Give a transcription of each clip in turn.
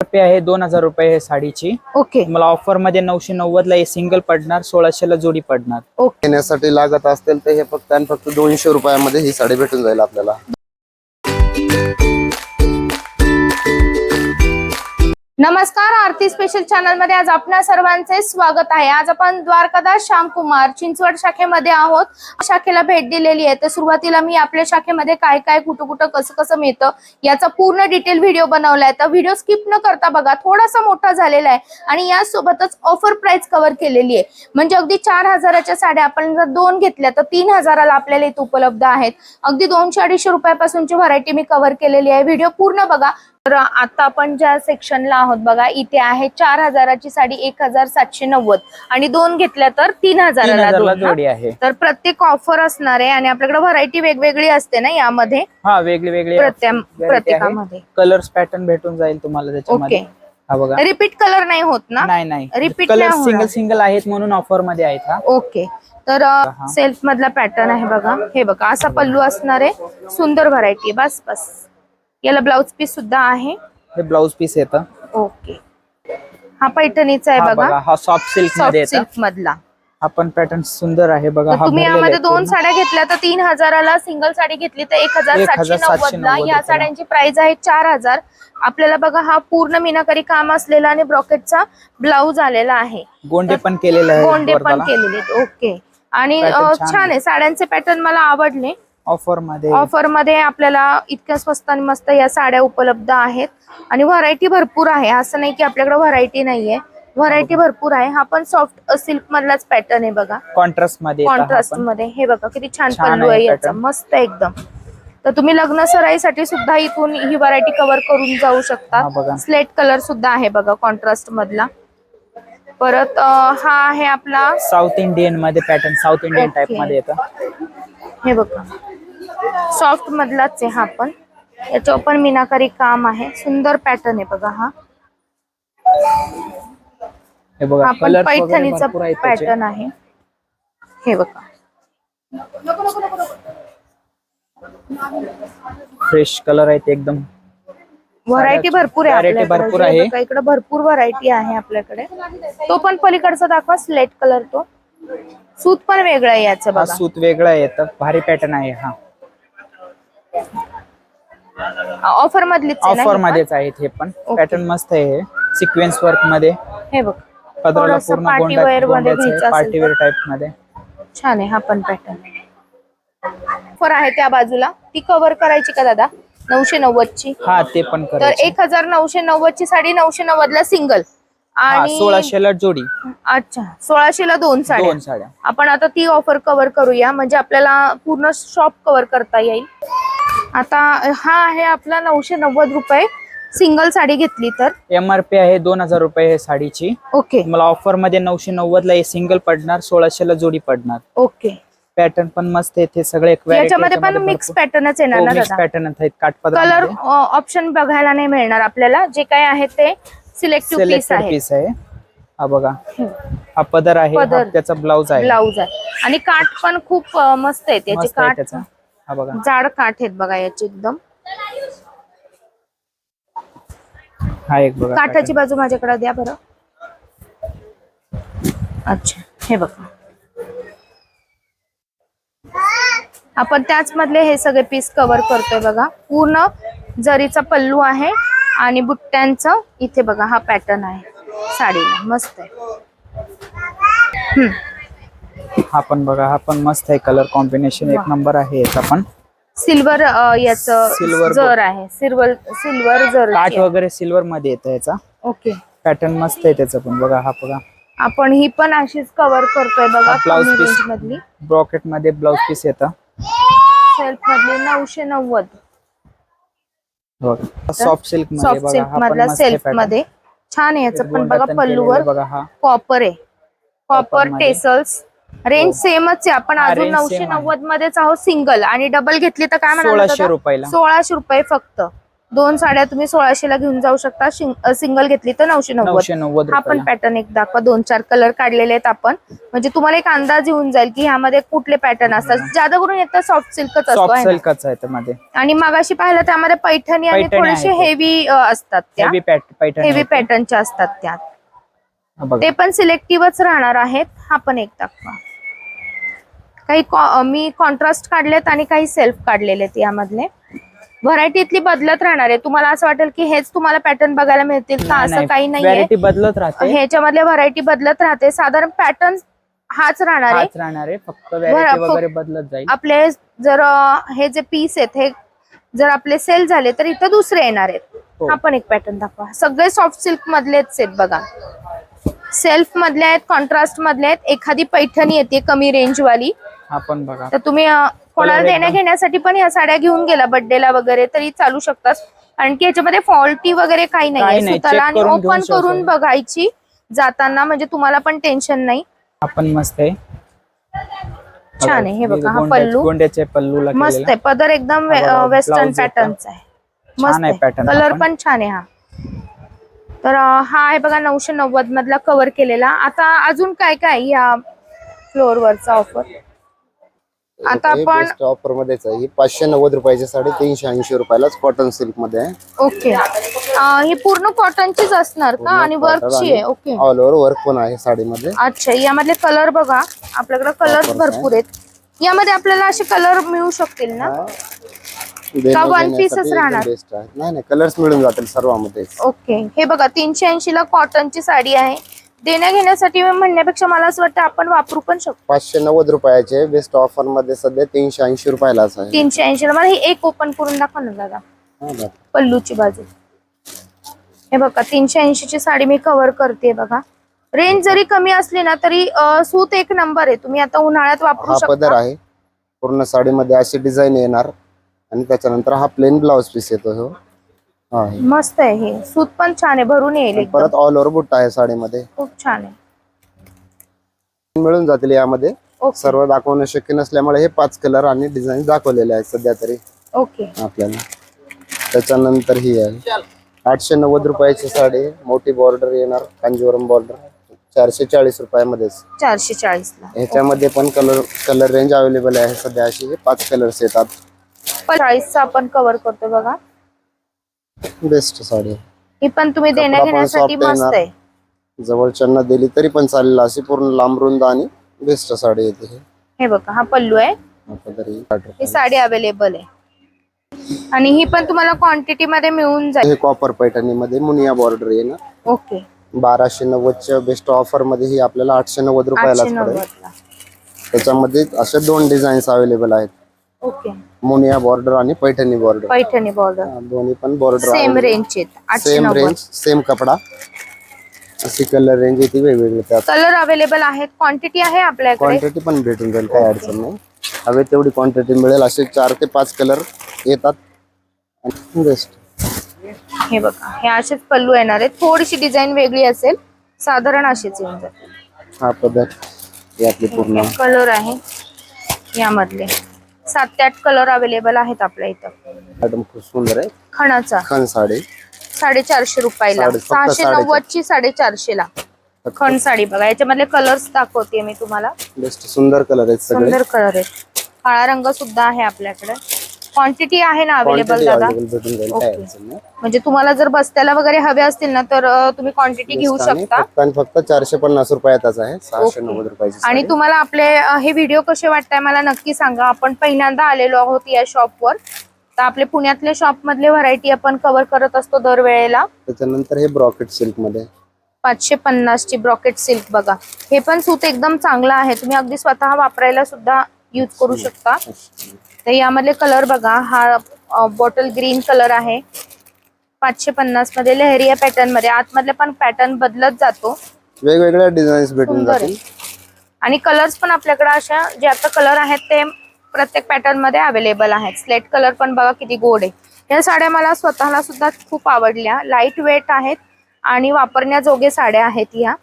रुपये आहे दोन हजार रुपये आहे साडीची. ओके. मला ऑफरमध्ये नऊशे नव्वद ला हे सिंगल पडणार सोळाशे ला जोडी पडणार. ओके. घेण्यासाठी लागत असतील तर हे फक्त आणि फक्त दोनशे रुपयामध्ये ही साडी भेटून जाईल आपल्याला. नमस्कार आरती स्पेशल चॅनलमध्ये आज आपणा सर्वांचे स्वागत आहे. आज आपण द्वारकादास श्यामकुमार चिंचवड शाखेमध्ये आहोत. शाखेला भेट दिलेली आहे. तर सुरुवातीला मी आपल्या शाखेमध्ये काय काय कुठं कुठं कसं कसं मिळतं याचा पूर्ण डिटेल व्हिडिओ बनवलाय तर व्हिडिओ स्किप न करता बघा थोडासा मोठा झालेला आहे आणि यासोबतच ऑफर प्राइस कव्हर केलेली आहे. म्हणजे अगदी चार हजाराच्या साड्या आपण जर दोन घेतल्या तर तीन हजाराला आपल्याला इथे उपलब्ध आहेत. अगदी दोनशे अडीचशे रुपयापासूनची व्हरायटी मी कव्हर केलेली आहे. व्हिडिओ पूर्ण बघा. तर आता आपण ज्या सेक्शनला आहोत बघा इथे आहे चार हजाराची साडी एक हजार सातशे नव्वद. आणि दोन घेतल्या तर तीन हजाराला हजारला दोन ना? जोडी आहे. तर प्रत्येक ऑफर असणार आहे आणि आपल्याकडे व्हरायटी वेगवेगळी असते ना यामध्ये? हा वेगळे वेगळे प्रत्येक प्रत्येकामध्ये. कलर्स पॅटर्न भेटून जाईल तुम्हाला त्याच्यामध्ये. ओके हा बघा. रिपीट कलर नाही होत ना? नाही नाही. Repeat कलर नाही होणार. सिंगल सिंगल आहेत म्हणून ऑफरमध्ये आहेत हा. ओके तर सेल्फ मधला पॅटर्न आहे बघा. हे बघा असा पल्लू असणार आहे. सुंदर व्हरायटी बस बस. याला ब्लाउज पीस सुद्धा आहे. हे ब्लाउज पीस येतं ओके. हा पैठणीचा आहे हा बघा. बघा हा सॉफ्ट सिल्क सॉफ्टमध्ये येतं. सिल्क मधला. हा पण पॅटर्न सुंदर आहे बघा तर हा तुम्ही भरलेला यामध्ये आहे दोन पूर्ण. साड्या घेतल्या तर तीन हजाराला सिंगल साडी घेतली तर एक हजार सातशे 1790 नव्वद ला या रुपयाला. साड्यांची प्राइस आहे चार हजार. आपल्याला बघा हा पूर्ण मीनाकारी काम असलेला आणि ब्रॉकेटचा ब्लाऊज आलेला आहे. गोंडे पण केलेले आहे गोंडे पण केलेले ओके. आणि Pattern अं, छान छान आहे. साड्यांचे पॅटर्न मला आवडले. ऑफरमध्ये ऑफरमध्ये आपल्याला इतक्या स्वस्त आणि मस्त या साड्या उपलब्ध आहेत. आणि व्हरायटी भरपूर आहे. असं नाही की आपल्याकडे व्हरायटी नाहीये. व्हरायटी भरपूर आहे. हा पण सॉफ्ट सिल्क मधलाच पॅटर्न आहे बघा. कॉन्ट्रास्टमध्ये हा कॉन्ट्रास्ट. मध्ये हे बघा किती छान पल्लू आहे याचा. मस्त एकदम. तर तुम्ही लग्न सराईसाठी सुद्धा इथून ही व्हरायटी कव्हर करून जाऊ हा शकता. स्लेट कलर सुद्धा आहे बघा कॉन्ट्रास्ट मधला परत अं, हा आहे आपला साऊथ इंडियनमध्ये पॅटर्न साऊथ इंडियन टाइप. मध्ये येतं. हे बघा. सॉफ्ट मधलाच आहे हा पण. याच्यावर पण मीनाकारी काम आहे. सुंदर पॅटर्न आहे बघा हा. हे बघा हा पण कलर पैठणीचा. पॅटर्न आहे. हे बघा. फ्रेश कलर आहेत एकदम. व्हरायटी भरपूर आहे Variety आपल्याकडे. भरपूर हे आहे. बघा, इकडे भरपूर व्हरायटी आहे आपल्याकडे. तो पण पलीकडचा दाखवा स्लेट कलर तो. सूत पण वेगळं आहे याचं हा बघा. सूत वेगळा येतं भारी पॅटर्न आहे हा. ऑफर मधलीच आहे ना ऑफर हे? मध्येच आहेत हे पण. पॅटर्न मस्त आहे हे. सिक्वेन्स वर्कमध्ये. हे बघ. पदराला थोडंसं पूर्ण party गोंडा wear मध्ये गोंड्याचं घ्यायचं आहे असेल पार्टी तर. वेअर टाइपमध्ये. छान आहे हा पण पॅटर्न ऑफर आहे त्या बाजूला. ती कव्हर करायची का दादा? नऊशे नव्वद ची. हा ते पण तर करायचे. एक हजार नऊशे नव्वद ची साडी नऊशे नव्वद ला सिंगल हा आणि सोळाशे ला जोडी. अच्छा सोळाशे ला दोन साड्या. दोन साड्या. आपण आता ती ऑफर कव्हर करूया म्हणजे आपल्याला पूर्ण शॉप कव्हर करता येईल. आता हा आहे आपला नऊशे नव्वद रुपये सिंगल साडी घेतली तर. एम आर पी आहे दोन हजार रुपये हे साडीची. ओके. मला ऑफरमध्ये नऊशे नव्वद ला सिंगल पडणार सोळाशे ला जोडी पडणार. ओके. पॅटर्न पण मस्त आहे ते सगळे याच्यामध्ये पण मिक्स पॅटर्नच येणार हो, ना दादा? पॅटर्न आहेत कलर काठपदर ऑप्शन बघायला नाही मिळणार आपल्याला. जे काय आहे ते सिलेक्टिव्ह पीस सिलेक्टेड आहे. पीस आहे. हा बघा. हा पदर आहे हा पदर. त्याचा ब्लाउज आहे. ब्लाउज आहे. आणि काठ पण खूप अं, मस्त आहेत. याचे मस्त आहे काठ त्याचा. हा बघा. जाड काठ आहेत बघा याचे एकदम. हा एक बघा काठाची बाजू माझ्याकडे द्या बरं. अच्छा हे बघा. आपण त्याच मधले हे सगळे पीस कव्हर करतोय बघा. पूर्ण जरीचा पल्लू आहे आणि बुट्ट्यांचं इथे बघा हा पॅटर्न आहे. साडीला मस्त आहे. हा पण बघा हा पण मस्त आहे कलर कॉम्बिनेशन एक. नंबर आहे याचा पण. सिल्वर याच Silver जर आहे. सिल्वर सिल्वर जर काठ वगैरे सिल्वर मध्ये येतं याचा. ओके पॅटर्न मस्त आहे त्याचं पण. बघा हा बघा. आपण ही पण अशीच कव्हर करतोय बघा ब्लाउज पीस मधली. ब्रॉकेटमध्ये ब्लाउज पीस येतं. सेल्फ मधली नऊशे नव्वद. सॉफ्ट सिल्क सॉफ्ट सिल्क मधला सेल्फ. मध्ये. छान आहे याचं पण बघा पल्लूवर कॉपर आहे. कॉपर. टेसल्स रेंज सेमच आहे. आपण अजून नऊशे. नव्वद मध्येच आहोत सिंगल आणि डबल घेतली तर काय म्हणाला सोळाशे रुपये फक्त. दोन साड्या तुम्ही सोळाशेला घेऊन जाऊ शकता. सिंगल घेतली तर नऊशे नव्वद. हा पण. पॅटर्न एक दाखवा. दोन चार कलर काढलेले आहेत आपण. म्हणजे तुम्हाला एक अंदाज येऊन जाईल की ह्यामध्ये कुठले पॅटर्न असतात. जादा करून येतं सॉफ्ट सिल्कच असतो आणि मगाशी पाहिलं त्यामध्ये पैठणी आणि थोडेसे. हेवी असतात त्या. हेवी. पॅटर्नच्या असतात त्या. ते पण सिलेक्टिव्हच राहणार आहेत. हा पण एक दाखवा. काही मी कॉन्ट्रास्ट काढलेत आणि काही सेल्फ काढलेले आहेत यामधले. व्हरायटी इथली बदलत राहणार आहे. तुम्हाला असं वाटेल की हेच तुम्हाला पॅटर्न बघायला मिळतील का? असं. काही नाहीये. व्हरायटी बदलत राहते. ह्याच्यामधल्या व्हरायटी बदलत राहते. साधारण पॅटर्न हाच राहणार आहे. हाच राहणार आहे. फक्त व्हरायटी फक्त- वगैरे बदलत जाईल. आपले जर अं, हे जे पीस आहेत हे जर आपले सेल झाले तर इथं दुसरे येणार आहेत. हो. हा पण एक पॅटर्न दाखवा. सगळे सॉफ्ट सिल्क मधलेच आहेत बघा. सेल्फ मधले आहेत कॉन्ट्रास्ट मधले आहेत. एखादी पैठणी येते कमी रेंज वाली. हा पण बघा. तर तुम्ही अं, कोणाला देण्या घेण्यासाठी पण ह्या साड्या घेऊन गेला बर्थडेला वगैरे तरी चालू शकतात. कारण की याच्यामध्ये फॉल्टी वगैरे काही नाही. आणि घेऊन ओपन. करून बघायची जाताना म्हणजे तुम्हाला पण टेन्शन नाही. हा पण मस्त आहे. छान आहे. हे बघा हा पल्लू. गोंड्याचे पल्लू मस्त आहे. पदर एकदम वेस्टर्न. पॅटर्नचा आहे. मस्त आहे कलर पण. छान आहे हा. तर हा आहे बघा नऊशे नव्वद मधला कव्हर केलेला. आता अजून काय काय या फ्लोअर वरचा ऑफर आता आपण ऑफर मध्येच आहे. ही पाचशे नव्वद रुपयाची साडी तीनशे ऐंशी रुपयालाच कॉटन सिल्कमध्ये आहे. ओके. अं, ही पूर्ण कॉटनचीच असणार का? आणि वर्कची आहे? ओके. ऑल ओव्हर वर्क पण आहे साडीमध्ये. अच्छा यामधले कलर बघा. आपल्याकडे कलर भरपूर आहेत. यामध्ये आपल्याला असे कलर मिळू शकतील ना? देण्या one piece च घेण्यासाठी राहणार? आहे. नाही नाही कलर्स मिळून जातील सर्वांमध्ये ओके. हे बघा तीनशे ऐंशी ला कॉटनची साडी आहे. देण्या घेण्यासाठी म्हणण्यापेक्षा मला असं वाटतं आपण वापरू पण शकतो. पाचशे नव्वद रुपयाचे बेस्ट ऑफरमध्ये सध्या तीनशे ऐंशी रुपयालाच आहे. तीनशे ऐंशी मला ही एक ओपन करून दाखवा ना दादा. हा ना. पल्लूची बाजू. हे बघा तीनशे ऐंशी ची साडी मी कव्हर करते बघा. रेंज जरी कमी असली ना तरी अं, सूत एक नंबर आहे. तुम्ही आता उन्हाळ्यात वापरू हा पदर शकता. आहे. पूर्ण साडीमध्ये अशी डिझाईन येणार. आणि त्याच्यानंतर हा प्लेन ब्लाउज पीस येतो हे. मस्त आहे हे. सूत पण छान आहे. भरून येईल परत ऑल ओव्हर बुट्टा आहे साडीमध्ये. खूप छान आहे. मिळून जातील यामध्ये. सर्व दाखवणं शक्य नसल्यामुळे हे पाच कलर आणि डिझाईन दाखवलेले आहेत सध्या तरी. ओके. आपल्याला. त्याच्यानंतर ही आहे. आठशे नव्वद रुपयाची साडी. मोठी बॉर्डर येणार. कांजीवरम बॉर्डर चारशे चाळीस रुपयामध्येच. चारशे चाळीस ह्याच्यामध्ये पण कलर कलर रेंज अवेलेबल आहे सध्या अशी. हे पाच कलर्स येतात. चाळीसचा आपण कव्हर करतो बघा. बेस्ट साडी आहे. ही पण तुम्ही देण्या पण घेण्यासाठी soft मस्त येणार. आहे जवळच्यांना दिली तरी पण चालेल अशी पूर्ण लांब रुंद आणि बेस्ट साडी येते हे. हे बघा हा पल्लू आहे आता तरी साठ ही. साडी अवेलेबल आहे आणि ही पण तुम्हाला क्वांटिटी मध्ये मिळून जाईल हे कॉपर पैठणी मध्ये मुनिया बॉर्डर येणार ओके बाराशे नव्वदच्या बेस्ट ऑफरमध्ये ही आपल्याला आठशे नव्वद रुपयालाच आठशे पडेल नव्वद ला त्याच्यामध्ये असे दोन डिझाईन्स अवेलेबल आहेत ओके. मुनिया बॉर्डर आणि पैठणी बॉर्डर. पैठणी बॉर्डर. दोन्ही पण बॉर्डर सेम रेंजचे सेम रेंज सेम कपडा. अशी कलर रेंज येते वेगवेगळे. कलर अवेलेबल आहेत. क्वांटिटी आहे आपल्याकडे? क्वांटिटी पण भेटून जाईल काही अडचण नाही. हवे तेवढी क्वांटिटी मिळेल. असे चार ते पाच कलर येतात. बेस्ट हे बघा हे असेच पल्लू येणार आहेत. थोडीशी डिझाईन वेगळी असेल. साधारण अशीच येऊन जाते हा ही आपली पूर्ण. कलर आहे यामधले. सात ते आठ कलर अवेलेबल आहेत आपल्या इथं. मॅडम खूप सुंदर आहे. खणाचा. खण साडी. साडेचारशे रुपयाला. साडे- फक्त सहाशे साडेचार. नव्वद ची साडेचारशे ला खण साडी बघा. याच्यामधले कलर्स दाखवते मी तुम्हाला. बेस्ट सुंदर कलर आहेत सगळे. सुंदर कलर आहेत. काळा रंग सुद्धा आहे आपल्याकडे. क्वांटिटी आहे ना अवेलेबल दादा? अवेलेबल भेटून जाईल काय ओके. अडचण नाही. म्हणजे तुम्हाला जर बस्त्याला वगैरे हवे असतील ना तर अं, तुम्ही क्वांटिटी घेऊ आणि शकता. फक्त आणि फक्त चारशे पन्नास रुपयातच आहे सहाशे नव्वद रुपयाची आणि साडी. तुम्हाला आपले अ, हे व्हिडिओ कसे वाटताय मला नक्की सांगा. आपण पहिल्यांदा आलेलो आहोत या शॉपवर तर आपले पुण्यातले शॉप मधले व्हरायटी आपण कव्हर करत असतो दरवेळेला. त्याच्यानंतर हे ब्रॉकेट सिल्कमध्ये. पाचशे पन्नास ची ब्रॉकेट सिल्क बघा. हे पण सूत एकदम चांगलं आहे. तुम्ही अगदी स्वतः वापरायला सुद्धा यूज करू शकता. तर यामधले कलर बघा. हा बॉटल ग्रीन कलर आहे. पाचशे पन्नासमध्ये लहरिया पॅटर्नमध्ये. आतमधले पण पॅटर्न बदलत जातो. वेगवेगळ्या डिझाईन्स भेटून. जातील. आणि कलर्स पण आपल्याकडे अशा जे आता कलर आहेत ते प्रत्येक पॅटर्नमध्ये अवेलेबल आहेत. स्लेट कलर पण बघा किती गोड आहे. या साड्या मला स्वतःला सुद्धा खूप आवडल्या. लाइट वेट आहेत आणि वापरण्याजोगे साड्या आहेत या.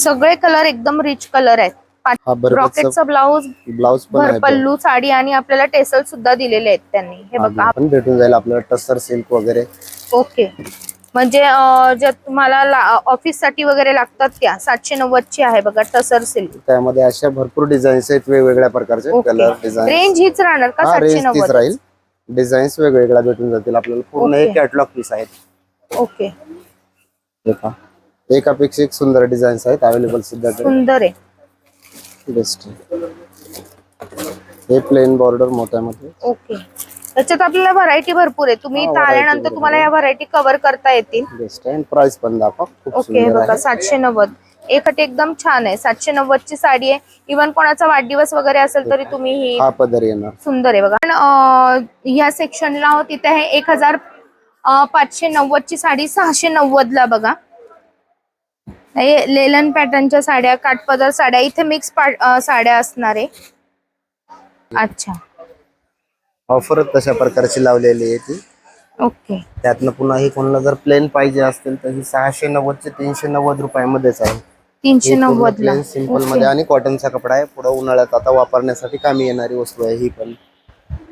सगळे कलर एकदम रिच कलर आहेत. हा रॉकेटचा ब्लाऊज आहे भर पल्लू साडी आणि आपल्याला टेसल सुद्धा दिलेले आहेत त्यांनी. हे बघा. पण भेटून जाईल आपल्याला टस्सर सिल्क वगैरे. ओके. म्हणजे ज्या तुम्हाला ऑफिससाठी वगैरे लागतात त्या सातशे नव्वद ची आहे बघा टसर सिल्क त्यामध्ये अशा भरपूर डिझाईन्स आहेत वेगवेगळ्या प्रकारचे कलर डिझाईन रेंज हीच राहणार का सातशे नव्वद राहील. डिझाईन्स वेगवेगळ्या भेटून जातील. आपल्याला पूर्ण कॅटलॉग पीस आहेत. ओके. एकापेक्षा एक सुंदर डिझाईन्स आहेत अवेलेबल सुद्धा सुंदर आहे. बेस्ट हे प्लेन बॉर्डर मोठ्यामध्ये ओके त्याच्यात आपल्याला व्हरायटी भरपूर आहे. तुम्ही हा, variety भरपूर तुम्हाला या व्हरायटी कव्हर करता येतील. बेस्ट आहे प्राइस पण दाखवा खूप ओके हे सुंदर बघा आहे. सातशे नव्वद. एकट एकदम छान आहे. सातशे नव्वद ची साडी आहे. इव्हन कोणाचा वाढदिवस वगैरे असेल तरी तुम्ही ही हा पदर येणार. सुंदर आहे बघा. पण अं, या सेक्शनला आहोत तिथे आहे एक हजार अं, पाचशे नव्वद ची साडी सहाशे नव्वद ला बघा. हे लेलन पॅटर्नच्या साड्या काठपदर साड्या इथे मिक्स साड्या असणार आहे. अच्छा. ऑफरच तशा प्रकारची लावलेली आहे ती. ओके. त्यातनं पुन्हा ही कोणाला जर प्लेन पाहिजे असतील तर ही सहाशे नव्वद चे तीनशे नव्वद रुपयामध्येच आहे. तीनशे नव्वद ला सिंपलमध्ये आणि कॉटनचा कपडा आहे. पुढे उन्हाळ्यात आता वापरण्यासाठी कामी येणारी वस्तू आहे ही पण.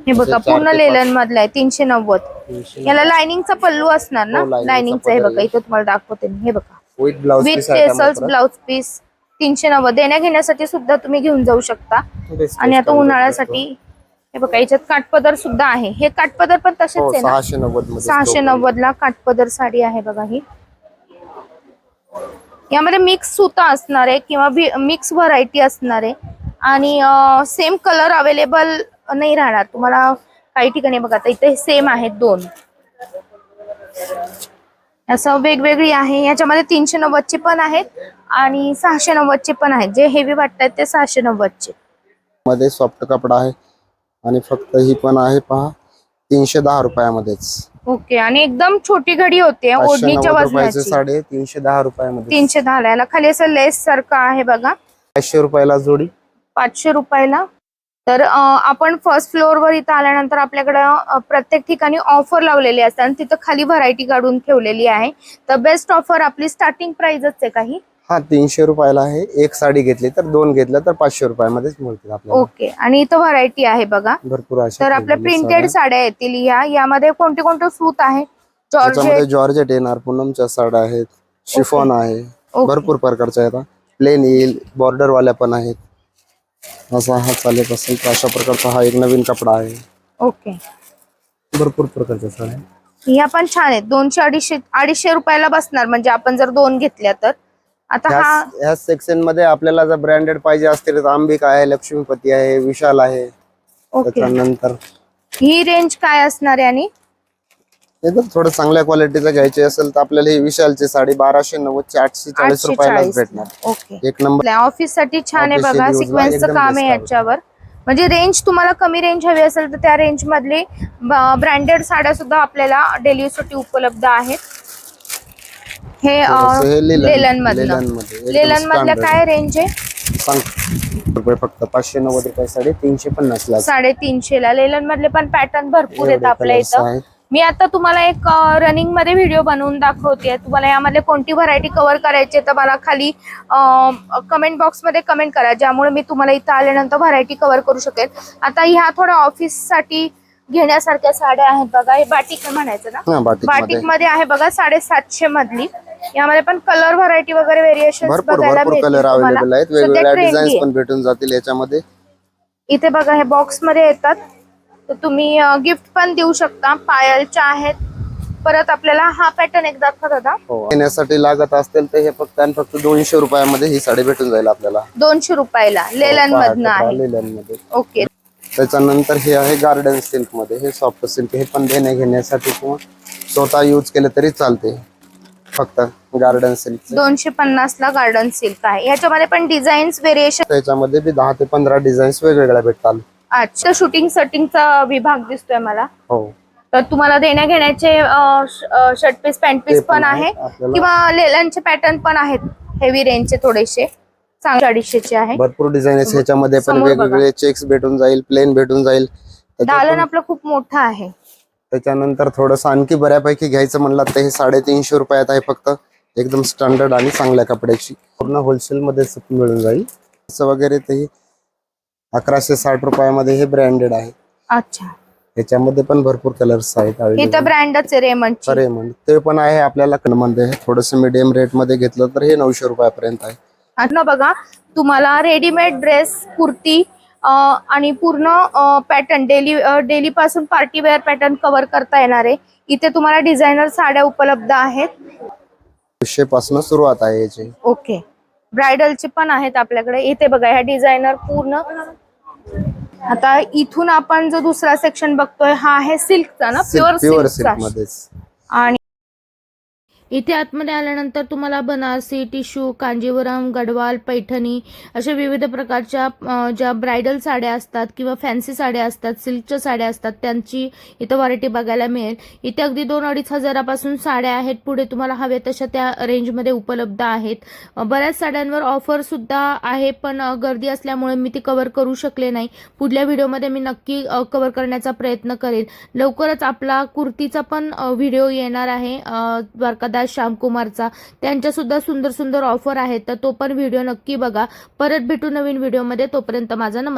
हे बघा पूर्ण लेलन मधला आहे तीनशे नव्वद. याला लाइनिंगचा पल्लू असणार ना? हो, lining चा लाइनिंगचा हे पल्लू बघा इथे तुम्हाला दाखवते. हे बघा. With blouse with tassels blouse piece तीनशे नव्वद. देण्या घेण्यासाठी सुद्धा तुम्ही घेऊन जाऊ शकता. आणि आता उन्हाळ्यासाठी हे बघा याच्यात काठपदर सुद्धा आहे. हे काठपदर पण तसेच आहे हो, सहाशे नव्वद सहाशे नव्वद ला काठपदर साडी आहे बघा ही. यामध्ये मिक्स सुता असणार आहे किंवा मिक्स व्हरायटी असणार आहे. आणि सेम कलर अवेलेबल नाही राहणार. तुम्हाला काही ठिकाणी बघा आता इथे सेम आहेत दोन. असं वेगवेगळी आहे. याच्यामध्ये तीनशे नव्वदचे पण आहेत आणि सहाशे नव्वदचे पण आहेत. जे हेवी वाटतात ते सहाशे नव्वदचे. मध्ये सॉफ्ट कपडा आहे आणि फक्त ही पण आहे पहा तीनशे दहा रुपयामध्येच. ओके आणि एकदम छोटी घडी होते ओढणीच्या वजनाची. साडी तीनशे दहा रुपयामध्ये तीनशे दहा याला खाली असं लेस सारखं आहे बघा. पाचशे रुपयाला जोडी. पाचशे रुपयाला. तर आपण फर्स्ट फ्लोअरवर इथं आल्यानंतर आपल्याकडं प्रत्येक ठिकाणी ऑफर लावलेली असते आणि तिथं खाली व्हरायटी काढून ठेवलेली आहे. तर बेस्ट ऑफर आपली स्टार्टिंग प्राइसच आहे काही हा? तीनशे रुपयाला आहे. एक साडी घेतली तर दोन घेतल्या तर पाचशे रुपयामध्येच मिळतील आपल्याला. ओके आणि इथं व्हरायटी आहे बघा. भरपूर अशा तर आपल्या ठेवलेल्या प्रिंटेड साड्या. साड्या येतील या यामध्ये कोणते कोणते सूत आहे त्याच्यामध्ये जॉर्जेट जॉर्जेट येणार. पूनमच्या साड्या आहेत. शिफॉन आहे. ओके. भरपूर प्रकारच्या आहेत. प्लेन येईल. बॉर्डर वाल्या पण आहेत. असा हा चालत असेल तर अशा प्रकारचा हा एक नवीन कपडा आहे. ओके. भरपूर प्रकारच्या साड्या या पण छान आहेत. दोनशे अडीचशे अडीचशे रुपयाला बसणार. म्हणजे आपण जर दोन घेतल्या तर. आता हा ह्या ह्या सेक्शनमध्ये आपल्याला जर ब्रँडेड पाहिजे असतील तर अंबिका आहे लक्ष्मीपती आहे विशाल आहे. ओके. त्याच्यानंतर ही रेंज काय असणार आहे आणि? जर थोडं चांगल्या क्वालिटीचं घ्यायची असेल तर आपल्याला ही विशालची साडी बाराशे नव्वदची आठशे चाळीस रुपयालाच चाळीस. भेटणार. ओके. एक नंबर. ऑफिससाठी छान आहे बघा सिक्वेन्सचं एकदम काम आहे. याच्यावर. म्हणजे रेंज तुम्हाला कमी रेंज हवी असेल तर त्या रेंज मधले ब्रँडेड साड्या सुद्धा आपल्याला डेली साठी उपलब्ध आहेत. हे लेलन- मधलं. एकदम लेलन मधल्या. काय रेंज आहे? रुपये फक्त पाचशे नव्वद रुपये साडी तीनशे पन्नास ला साडेतीनशे ला लेलन मधले पण पॅटर्न भरपूर आहेत आपल्या इथं. मी आता तुम्हाला एक रनिंगमध्ये व्हिडिओ बनवून दाखवते. तुम्हाला यामध्ये कोणती व्हरायटी कव्हर करायची तर मला खाली कमेंट बॉक्समध्ये कमेंट करा ज्यामुळे मी तुम्हाला इथं आल्यानंतर व्हरायटी कव्हर करू शकेल. आता ह्या थोड्या ऑफिससाठी घेण्यासारख्या साड्या आहेत बघा हे बाटिक म्हणायचं ना? बाटिकमध्ये. आहे बघा साडेसातशे मधली. यामध्ये पण कलर व्हरायटी वगैरे व्हेरिएशन बघायला भेटून जातील याच्यामध्ये. इथे बघा हे बॉक्समध्ये येतात. तर तुम्ही गिफ्ट पण देऊ शकता. पायलच्या आहेत. परत आपल्याला हा पॅटर्न एक दाखवत होता येण्यासाठी लागत असतील तर हे फक्त आणि फक्त दोनशे रुपयामध्ये ही साडी भेटून जाईल आपल्याला. दोनशे रुपयाला. लेलन मधनं आहे. लेलनमध्ये ओके. त्याच्यानंतर हे आहे गार्डन सिल्कमध्ये. हे सॉफ्ट सिल्क हे पण देण्या घेण्यासाठी किंवा स्वतः यूज केलं तरी चालते. फक्त गार्डन सिल्क दोनशे पन्नास ला गार्डन सिल्क आहे. याच्यामध्ये पण डिझाईन्स व्हेरिएशन त्याच्यामध्ये बी दहा ते पंधरा डिझाईन्स वेगवेगळ्या भेटतात. अच्छा. शूटिंग सेटिंगचा विभाग दिसतोय मला. हो. तर तुम्हाला देण्या घेण्याचे शर्ट पीस पॅन्ट पीस पण आहे. आहे. किंवा लेलनचे पॅटर्न पण आहेत. हेवी रेंजचे थोडेसे. चांगले अडीचशेचे आहे. भरपूर डिझाईन आहेत. ह्याच्यामध्ये पण. वेगवेगळे चेक्स भेटून जाईल प्लेन भेटून जाईल. दालन आपलं खूप मोठं आहे. त्याच्यानंतर थोडस आणखी बऱ्यापैकी घ्यायचं म्हणलं तर हे साडेतीनशे रुपयात आहे फक्त. एकदम स्टँडर्ड आणि चांगल्या कपड्याची. पूर्ण होलसेल मध्ये मिळून जाईल. असं वगैरे ते अकराशे साठ रुपयामध्ये हे ब्रँडेड आहे. अच्छा. याच्यामध्ये पण भरपूर कलर्स आहेत हे तर available. ब्रँडच आहे रेमंड ते पण आहे आपल्याला मध्ये थोडस मिडियम रेटमध्ये घेतलं तर हे नऊशे रुपयापर्यंत आहे. आता बघा तुम्हाला रेडीमेड ड्रेस कुर्ती अं, आणि पूर्ण पॅटर्न डेली डेली पासून पार्टी वेअर पॅटर्न कव्हर करता येणार आहे. इथे तुम्हाला डिझायनर साड्या उपलब्ध आहेत. पासून सुरुवात आहे याची. ओके ब्रायडलचे पण आहेत आपल्याकडे. इथे बघा ह्या डिझायनर पूर्ण. आता इथून आपण जो दुसरा सेक्शन बघतोय हा आहे सिल्कचा ना? प्युअर सिल्कचा. सिल्क आणि इथे आतमध्ये आल्यानंतर तुम्हाला बनारसी टिश्यू कांजीवरम गडवाल पैठणी अशा विविध प्रकारच्या ज्या ब्रायडल साड्या असतात किंवा फॅन्सी साड्या असतात सिल्कच्या साड्या असतात त्यांची इथं व्हरायटी बघायला मिळेल. इथे अगदी दोन अडीच हजारापासून साड्या आहेत. पुढे तुम्हाला हव्या तशा त्या रेंजमध्ये उपलब्ध आहेत. बऱ्याच साड्यांवर ऑफरसुद्धा आहे पण गर्दी असल्यामुळे मी ती कवर करू शकले नाही. पुढल्या व्हिडिओमध्ये मी नक्की कवर करण्याचा प्रयत्न करेन. लवकरच आपला कुर्तीचा पण व्हिडिओ येणार आहे. द्वारकादार दास श्यामकुमारचा. त्यांच्यासुद्धा सुंदर सुंदर ऑफर आहेत तर तो पण व्हिडिओ नक्की बघा. परत भेटू नवीन व्हिडिओमध्ये तोपर्यंत माझा नमस्कार.